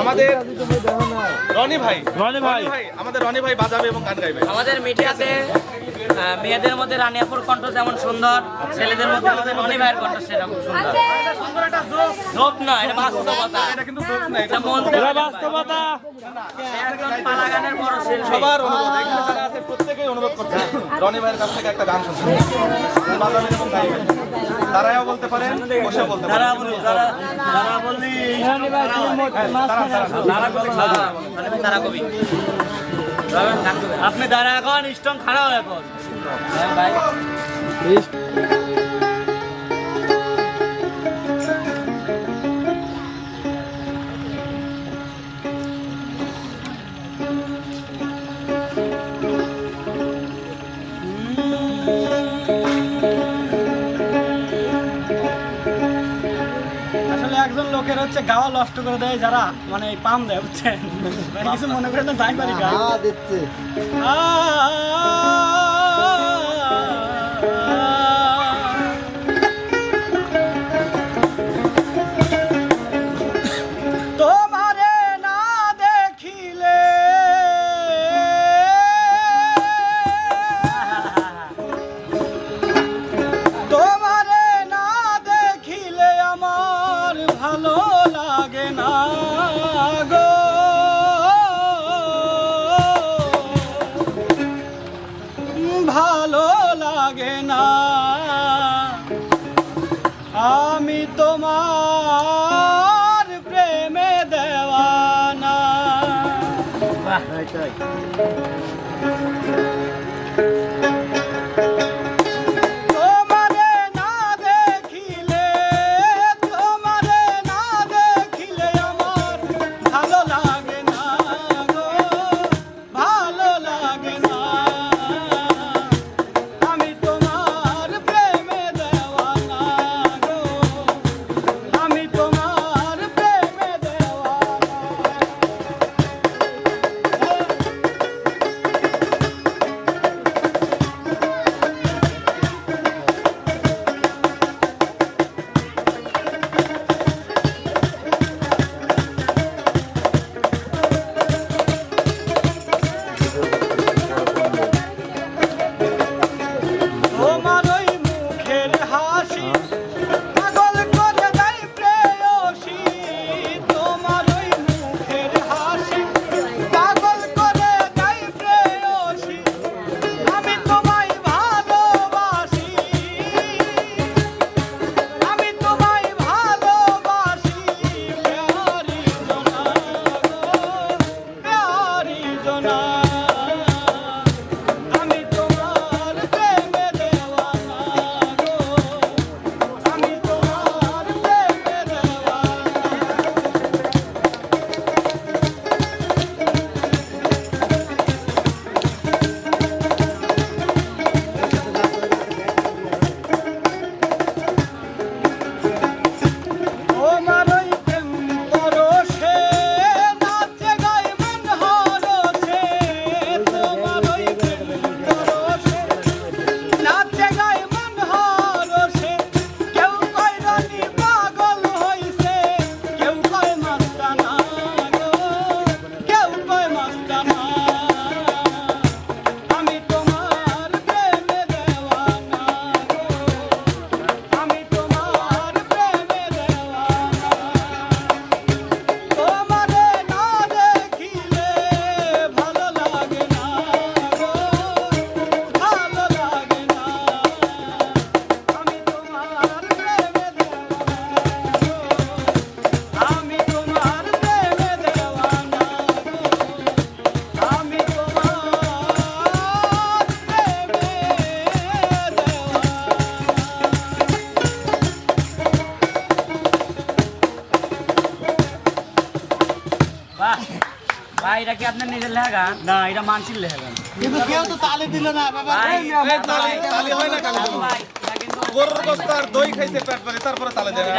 আমাদের রনি ভাই রনি ভাই। আমাদের রনি ভাই বাজাবে এবং গান গাইবে আমাদের মিডিয়াতে মেয়েদের মধ্যে রানিয়াপুর কণ্ঠ যেমন সুন্দর ছেলেদের মধ্যে আমাদের রনি ভাইয়ের কণ্ঠ সেরকম সুন্দর জোক না এটা বাস্তবতা এটা কিন্তু জোক না, এটা এটা মন এটা বাস্তবতা সে একজন পালা গানের বড় শিল্পী সবার অনুরোধ এখানে যারা আছে প্রত্যেকেই অনুরোধ করছে রনি ভাইয়ের কাছ থেকে একটা গান শুনছি। গাইবেন তারাও বলতে পারেন বসে বলতে পারেন তারা। তারা কবি তারা কবি আপনি দাঁড়া এখন স্ট্রং খারাপ এখন। হ্যাঁ, ভাই। হচ্ছে গাওয়া নষ্ট করে দেয় যারা মানে এই পাম দেয় বুঝছেন? মানে কিছু মনে করে না যাই পারি গাই দিচ্ছে। লাগে না। আমি তোমার প্রেমে দেওয়ানা। তোমারে ভাই এটা কি আপনার নিজের লেখা না এটা মানসির লেখা কিন্তু কেউ তো তালে দিল না বাবা। তালি তালি হয় না। কেন ভাই গরুর বস্তার দই খাইছে পেট ভরে তারপরে তালে দেয়